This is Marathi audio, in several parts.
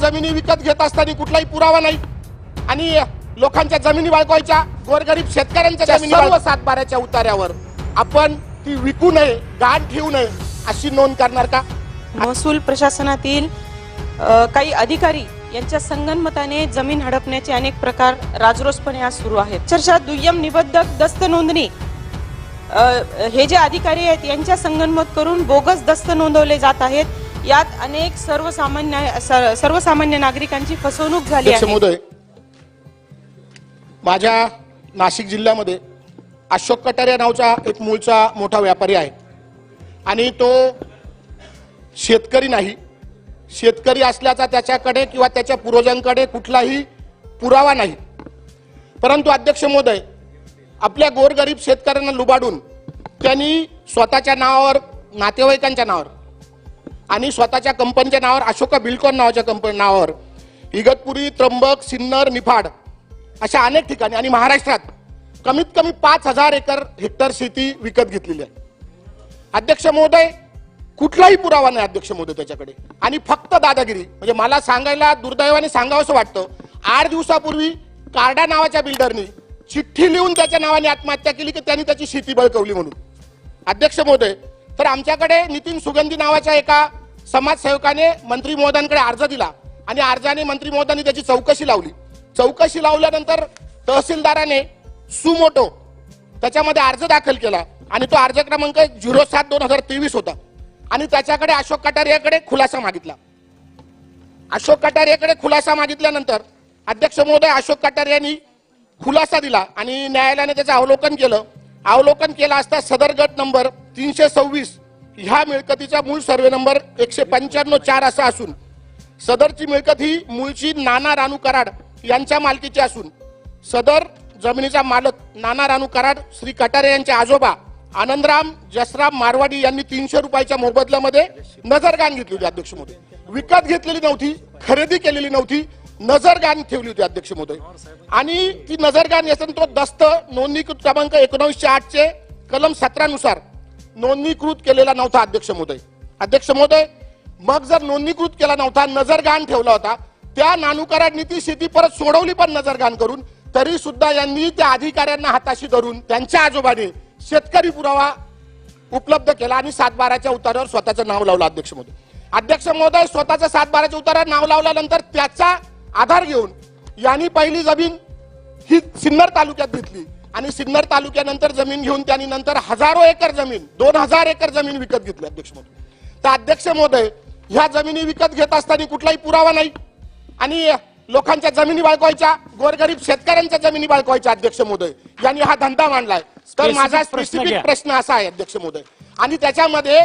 जमिनी विकत घेत असताना कुठलाही पुरावा नाही. आणि लोकांच्या जमिनी बाळगवायच्या गोरगरीब शेतकऱ्यांच्या जमिनी सर्व सातबाऱ्याच्या उतार्यावर आपण ती विकू नये गाण ठेवू नये अशी नोंद करणार का? महसूल प्रशासनातील काही अधिकारी यांच्या संगनमताने जमीन हडपण्याचे अनेक प्रकार राजरोसपणे आज सुरू आहेत. चर्चा दुय्यम निबंधक दस्त नोंदणी अ, हे जे अधिकारी आहेत यांच्या संगनमत करून बोगस दस्त नोंदवले जात आहेत. यात अनेक सर्वसामान्य स- सर्वसामान्य नागरिकांची फसवणूक झाली आहे. माझ्या नाशिक जिल्ह्यामध्ये अशोक कटारिया नावचा एक मूळचा मोठा व्यापारी आहे. आणि तो शेतकरी नाही. शेतकरी असल्याचा त्याच्याकडे किंवा त्याच्या पूर्वजांकडे कुठलाही पुरावा नाही. परंतु अध्यक्ष महोदय आपल्या गोरगरीब शेतकऱ्यांना लुबाडून त्यांनी स्वतःच्या नावावर नातेवाईकांच्या नावावर आणि स्वतःच्या कंपनीच्या नावावर अशोका बिल्कॉन नावाच्या कंपनी नावावर. इगतपुरी त्र्यंबक सिन्नर निफाड अशा अनेक ठिकाणी. आणि महाराष्ट्रात कमीत कमी पाच हजार एकर हेक्टर शेती विकत घेतलेली आहे. अध्यक्ष महोदय कुठलाही पुरावा नाही अध्यक्ष महोदय त्याच्याकडे. आणि फक्त दादागिरी. म्हणजे मला सांगायला दुर्दैवाने सांगावंसं वाटतं आठ दिवसापूर्वी कार्डा नावाच्या बिल्डरनी चिठ्ठी लिहून त्याच्या नावाने आत्महत्या केली की त्यांनी त्याची शेती बळकवली म्हणून. अध्यक्ष महोदय तर आमच्याकडे नितीन सुगंधी नावाच्या एका समाजसेवकाने मंत्री महोदयांकडे अर्ज दिला आणि अर्जाने मंत्री महोदयांनी त्याची चौकशी लावली. चौकशी लावल्यानंतर तहसीलदाराने सुमोटो त्याच्यामध्ये अर्ज दाखल केला आणि तो अर्ज क्रमांक झिरो सात दोन हजार तेवीस होता. आणि त्याच्याकडे अशोक कटारियाकडे खुलासा मागितला. अशोक कटारियाकडे खुलासा मागितल्यानंतर अध्यक्ष महोदय अशोक कटारियांनी खुलासा दिला आणि न्यायालयाने त्याचं अवलोकन केलं. अवलोकन केलं असता सदर गट नंबर तीनशे सव्वीस ह्या मिळकतीचा मूळ सर्वे नंबर एकशे पंच्याण्णव चार असा असून सदरची मिळकत ही मूळची नाना रानू कराड यांच्या मालकीची असून सदर जमिनीचा मालक नाना रानू कराड श्री कटारे यांचे आजोबा आनंदराम जसराम मारवाडी यांनी तीनशे रुपयाच्या मोबदल्यामध्ये नजरगान घेतली होती अध्यक्ष मोदी विकत घेतलेली नव्हती खरेदी केलेली नव्हती नजरगान ठेवली होती अध्यक्ष मोदी आणि ती नजरगान याचा तो दस्त नोंदणीकृत क्रमांक एकोणावीसशे आठचे कलम सतरानुसार नोंदणीकृत केलेला नव्हता अध्यक्ष महोदय. अध्यक्ष महोदय मग जर नोंदणीकृत केला नव्हता नजरगान ठेवला होता त्या नानुकारांनी ती शेती परत सोडवली पण नजरगान करून तरी सुद्धा यांनी त्या अधिकाऱ्यांना हाताशी धरून त्यांच्या आजोबाने शेतकरी पुरावा उपलब्ध केला आणि सातबाराच्या उतारावर स्वतःचं नाव लावलं अध्यक्ष महोदय. अध्यक्ष महोदय स्वतःचं सातबाराच्या उतारावर नाव लावल्यानंतर त्याचा आधार घेऊन यांनी पहिली जमीन ही सिन्नर तालुक्यात घेतली. आणि सिन्नर तालुक्यानंतर जमीन घेऊन त्यांनी नंतर हजारो एकर जमीन दोन हजार एकर जमीन विकत घेतली अध्यक्ष महोदय. तर अध्यक्ष महोदय ह्या जमिनी विकत घेत असताना कुठलाही पुरावा नाही. आणि लोकांच्या जमिनी बाळगवायच्या गोरगरीब शेतकऱ्यांच्या जमिनी बाळगवायच्या अध्यक्ष महोदय. यांनी हा धंदा मांडलाय. तर माझा प्रश्न स्पेसिफिक. प्रश्न असा आहे अध्यक्ष महोदय. आणि त्याच्यामध्ये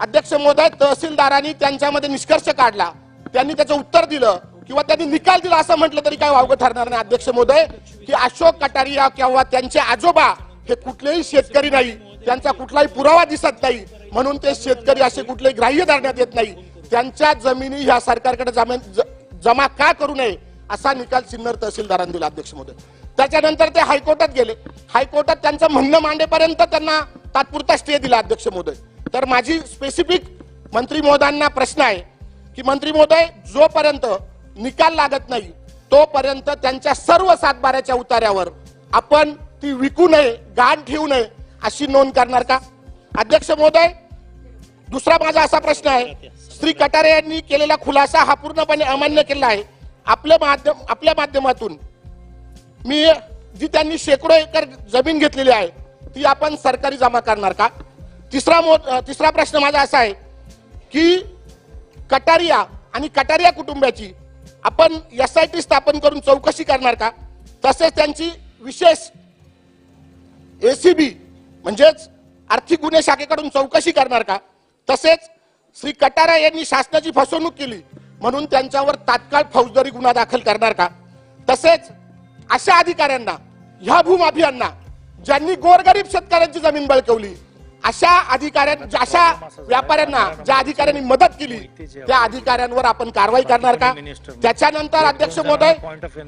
अध्यक्ष महोदय तहसीलदारांनी त्यांच्यामध्ये निष्कर्ष काढला. त्यांनी त्याचं उत्तर दिलं. किंवा त्यांनी निकाल दिला असं म्हटलं तरी काय वावगं ठरणार नाही अध्यक्ष महोदय. की अशोक कटारिया किंवा त्यांचे आजोबा हे कुठलेही शेतकरी नाही त्यांचा कुठलाही पुरावा दिसत नाही म्हणून ते शेतकरी असे कुठलेही ग्राह्य धरण्यात येत नाही. त्यांच्या जमिनी ह्या सरकारकडे जमा- जमा का करू नये असा निकाल सिन्नर तहसीलदारांनी दिला अध्यक्ष महोदय. त्याच्यानंतर ते हायकोर्टात गेले. हायकोर्टात त्यांचं म्हणणं मांडेपर्यंत त्यांना तात्पुरता स्टे दिला अध्यक्ष महोदय. तर माझी स्पेसिफिक मंत्री महोदयांना प्रश्न आहे की मंत्री महोदय जोपर्यंत निकाल लागत नाही. तोपर्यंत त्यांच्या सर्व सातबाऱ्याच्या उतार्यावर आपण ती विकू नये गाण ठेवू नये अशी नोंद करणार का? अध्यक्ष महोदय दुसरा माझा असा प्रश्न आहे. श्री कटारे यांनी केलेला खुलासा हा पूर्णपणे अमान्य केला आहे. आपल्या माध्यम आपल्या माध्यमातून मी जी त्यांनी शेकडो एकर जमीन घेतलेली आहे ती आपण सरकारी जमा करणार का? तिसरा मो तिसरा प्रश्न माझा असा आहे की कटारिया आणि कटारिया कुटुंबाची आपण एस आय टी स्थापन करून चौकशी करणार का? तसेच त्यांची विशेष एसीबी म्हणजेच आर्थिक गुन्हे शाखेकडून चौकशी करणार का? तसेच श्री कटारा यांनी शासनाची फसवणूक केली म्हणून त्यांच्यावर तात्काळ फौजदारी गुन्हा दाखल करणार का? तसेच अशा अधिकाऱ्यांना ह्या भूमाफियांना ज्यांनी गोरगरीब शेतकऱ्यांची जमीन बळकवली अशा अधिकाऱ्यां अशा व्यापाऱ्यांना ज्या अधिकाऱ्यांनी मदत केली त्या अधिकाऱ्यांवर आपण कारवाई करणार का? त्याच्यानंतर अध्यक्ष महोदय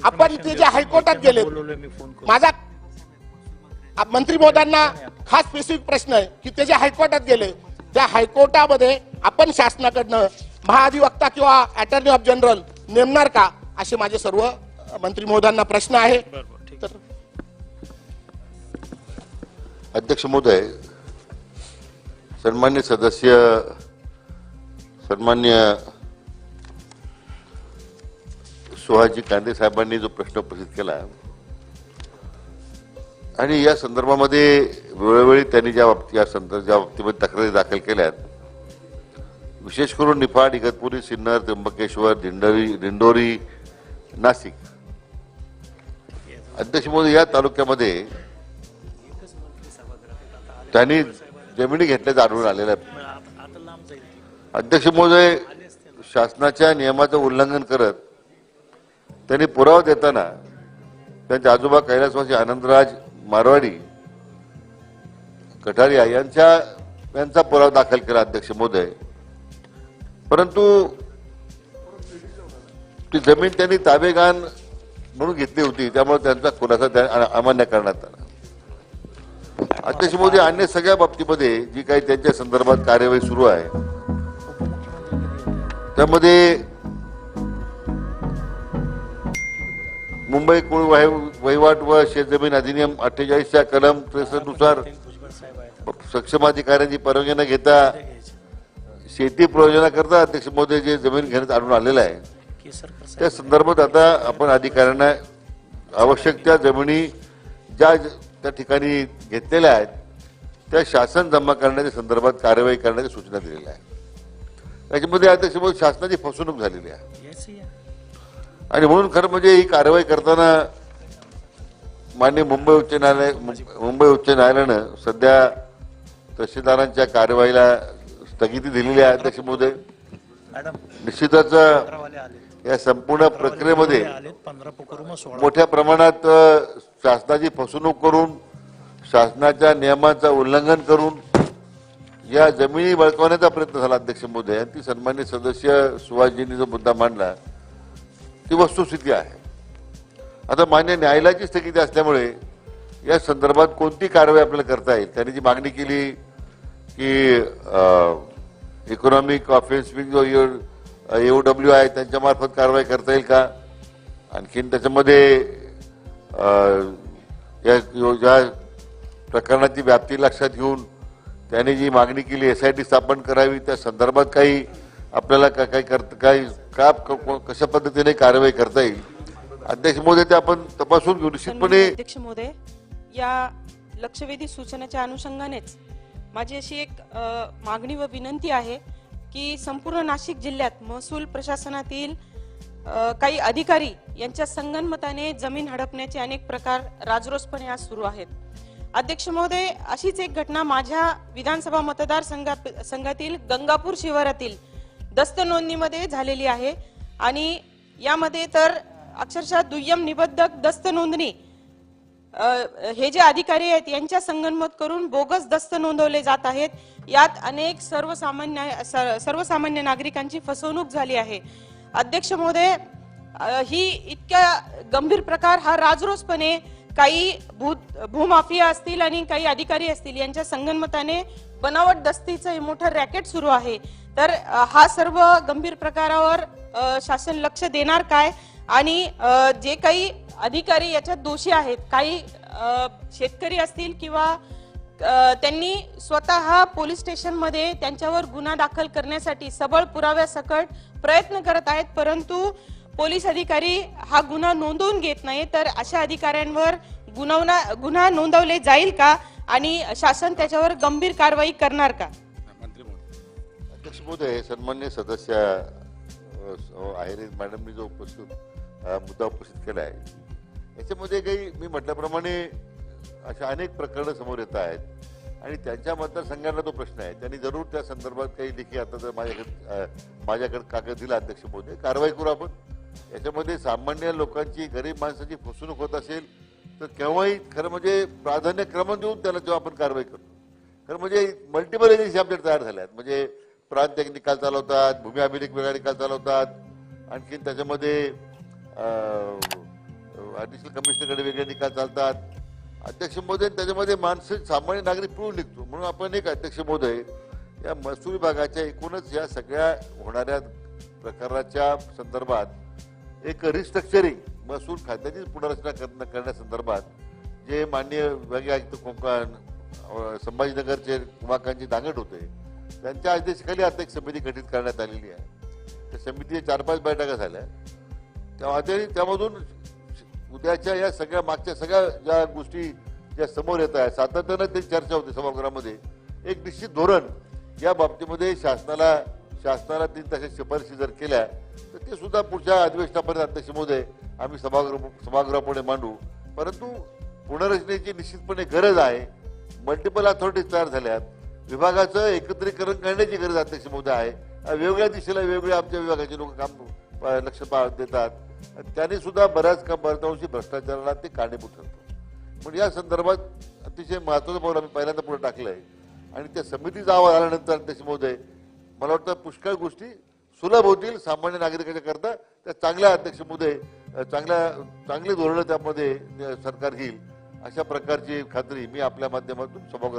आपण ते जे हायकोर्टात गेले माझा मंत्री महोदयांना खास स्पेसिफिक प्रश्न आहे की ते जे हायकोर्टात गेले त्या हायकोर्टामध्ये आपण शासनाकडनं महाधिवक्ता किंवा अटर्नी ऑफ जनरल नेमणार का? असे माझे सर्व मंत्री महोदयांना प्रश्न आहे. अध्यक्ष महोदय सन्मान्य सदस्य सन्मान्य सुहाजी कांदे साहेबांनी जो प्रश्न उपस्थित केला आणि या संदर्भामध्ये वेळोवेळी त्यांनी ज्या बाबतीत या संदर्भ ज्या बाबतीमध्ये तक्रारी दाखल केल्यात विशेष करून निफाड इगतपुरी सिन्नर त्र्यंबकेश्वर दिंडोरी दिंडोरी नाशिक अध्यक्ष मोदी या तालुक्यामध्ये त्यांनी जमिनी घेतल्याचं आढळून आलेलं आहे अध्यक्ष महोदय शासनाच्या नियमाचं उल्लंघन करत त्यांनी पुरावा देताना त्यांचे आजोबा कैलासवासी आनंदराज मारवाडी कठारिया यांच्या यांचा पुरावा दाखल केला अध्यक्ष महोदय. परंतु ती जमीन त्यांनी ताबेगान म्हणून घेतली होती त्यामुळे त्यांचा खुलासा अमान्य करण्यात आला. अध्यक्ष मोदी अन्य सगळ्या बाबतीमध्ये जी काही त्यांच्या संदर्भात कार्यवाही सुरू आहे त्यामध्ये मुंबई कुळ वहिवाट व शेतजमीन अधिनियम अठ्ठेचाळीसच्या कलम त्रेसष्टनुसार सक्षम अधिकाऱ्यांची परवानगी न घेता शेती प्रयोजनाकरता अध्यक्ष मोदी जे जमीन घेण्यात आणून आलेलं आहे. त्या संदर्भात आता आपण अधिकाऱ्यांना आवश्यक त्या जमिनी ज्या त्या ठिकाणी घेतलेल्या आहेत त्या शासन जमा करण्याच्या संदर्भात कार्यवाही करण्याच्या सूचना दिलेल्या आहेत. त्याच्यामध्ये अध्यक्ष महोदय शासनाची फसवणूक झालेली आहे. आणि म्हणून खरं म्हणजे ही कारवाई करताना मान्य मुंबई उच्च न्यायालय मुंबई उच्च न्यायालयानं सध्या तहसीलदारांच्या कार्यवाहीला स्थगिती दिलेली आहे अध्यक्ष महोदय निश्चितच या संपूर्ण प्रक्रियेमध्ये मोठ्या प्रमाणात शासनाची फसवणूक करून शासनाच्या नियमांचं उल्लंघन करून या जमिनी बळकवण्याचा प्रयत्न झाला अध्यक्ष मोदी आणि ती सन्मान्य सदस्य सुभाषजींनी जो मुद्दा मांडला. ती वस्तुस्थिती आहे. आता मान्य न्यायालयाची स्थगिती असल्यामुळे या संदर्भात कोणती कारवाई आपल्याला करता येईल? त्यांनी जी मागणी केली की इकॉनॉमिक ऑफेन्स जो एओ डब्ल्यू आहे त्यांच्यामार्फत कारवाई करता येईल का? आणखीन त्याच्यामध्ये या यो- ज्या प्रकरणाची व्याप्ती लक्षात घेऊन त्यांनी जी मागणी केली एस आय टी स्थापन करावी त्या संदर्भात काही आपल्याला का- काही करत काही का कशा पद्धतीने कारवाई करता येईल? अध्यक्ष मोदी ते आपण तपासून घेऊ. निश्चितपणे अध्यक्ष महोदय या लक्षवेधी सूचनेच्या अनुषंगानेच माझी अशी एक मागणी व विनंती आहे की संपूर्ण नाशिक जिल्ह्यात महसूल प्रशासनातील काही अधिकारी यांच्या संगनमताने जमीन हडपण्याचे अनेक प्रकार राजरोसपणे आज सुरू आहेत. अध्यक्ष महोदय अशीच एक घटना माझ्या विधानसभा मतदारसंघात संघातील गंगापूर शिवारातील दस्त नोंदणीमध्ये झालेली आहे. आणि यामध्ये तर अक्षरशः दुय्यम निबद्धक दस्त नोंदणी हे जे अधिकारी आहेत यांच्या संगनमत करून बोगस दस्त नोंदवले जात आहेत. यात अनेक सर्वसामान्य स- सर्वसामान्य नागरिकांची फसवणूक झाली आहे. अध्यक्ष महोदय ही इतक्या गंभीर प्रकार हा राजरोसपणे काही भू भूमाफिया असतील आणि काही अधिकारी असतील यांच्या संगनमताने बनावट दस्तीचं हे मोठं रॅकेट सुरू आहे. तर हा सर्व गंभीर प्रकारावर शासन लक्ष देणार काय? आणि जे काही अधिकारी याच्यात दोषी आहेत काही शेतकरी असतील किंवा त्यांनी स्वतः पोलीस स्टेशनमध्ये त्यांच्यावर गुन्हा दाखल करण्यासाठी सबळ पुराव्यासकट प्रयत्न करत आहेत परंतु पोलीस अधिकारी हा गुन्हा नोंदवून घेत नाही तर अशा अधिकाऱ्यांवर गुन्हा गुन्हा नोंदवले जाईल का? आणि शासन त्याच्यावर गंभीर कारवाई करणार का? अध्यक्ष महोदय सन्मान्य सदस्य आहेर मॅडमनी जो उपस्थित मुद्दा उपस्थित केला आहे याच्यामध्ये काही मी म्हटल्याप्रमाणे अशा अनेक प्रकरणं समोर येत आहेत. आणि त्यांच्या मतदारसंघाला तो प्रश्न आहे. त्यांनी जरूर त्या संदर्भात काही लेखी आता जर माझ्याकडे माझ्याकडे कागद दिला अध्यक्ष महोदय कारवाई करू आपण. याच्यामध्ये सामान्य लोकांची गरीब माणसाची फसवणूक होत असेल तर केव्हाही खरं म्हणजे प्राधान्य क्रम देऊन त्याला जेव्हा आपण कारवाई करतो. खरं म्हणजे मल्टिपल एजन्सी आपल्याकडे तयार झाल्या आहेत म्हणजे प्रांत एक निकाल चालवतात भूमी अभिलेख वेगळा निकाल चालवतात आणखीन त्याच्यामध्ये ॲडिशनल कमिशनरकडे वेगळे निकाल चालतात. अध्यक्ष महोदय त्याच्यामध्ये माणसं सामान्य नागरिक पिळून निघतो. म्हणून आपण एक अध्यक्ष महोदय या महसूल विभागाच्या एकूणच या सगळ्या होणाऱ्या प्रकाराच्या संदर्भात एक रिस्ट्रक्चरिंग महसूल खात्याची पुनर्रचना कर करण्यासंदर्भात जे माननीय विभागीय आयुक्त कोकण संभाजीनगरचे उमाकांतजी दांगट होते त्यांच्या आदेशाखाली आता एक समिती गठीत करण्यात आलेली आहे. त्या समितीच्या चार पाच बैठका झाल्या. तेव्हा ते त्यामधून उद्याच्या या सगळ्या मागच्या सगळ्या ज्या गोष्टी ज्या समोर येत आहेत सातत्यानं ते चर्चा होते सभागृहामध्ये. एक निश्चित धोरण या बाबतीमध्ये शासनाला शासनाला तीन तशा शिफारशी जर केल्या तर ते सुद्धा पुढच्या अधिवेशनापर्यंत अध्यक्ष महोदय आम्ही सभागृह सभागृहापुढे मांडू. परंतु पुनर्रचनेची निश्चितपणे गरज आहे. मल्टिपल अथॉरिटीज तयार झाल्यात. विभागाचं एकत्रीकरण करण्याची गरज अध्यक्ष आहे. वेगळ्या वेगवेगळ्या दिशेला वेगवेगळ्या आमच्या विभागाचे लोक काम लक्ष पा- देतात. त्याने सुद्धा बऱ्याच का बहुतांशी भ्रष्टाचाराला ते कारणीभूत ठरतो पण या संदर्भात अतिशय महत्वाचं पाऊल आम्ही पहिल्यांदा पुढे आहे आणि त्या समितीचा अहवाल आल्यानंतर अध्यक्ष महोदय मला वाटतं पुष्कळ गोष्टी सुलभ होतील सामान्य नागरिकाच्या करता. त्या चांगल्या अध्यक्ष चांगल्या चांगली धोरणं त्यामध्ये सरकार घेईल. अशा प्रकारची खात्री मी आपल्या माध्यमातून सभागृहात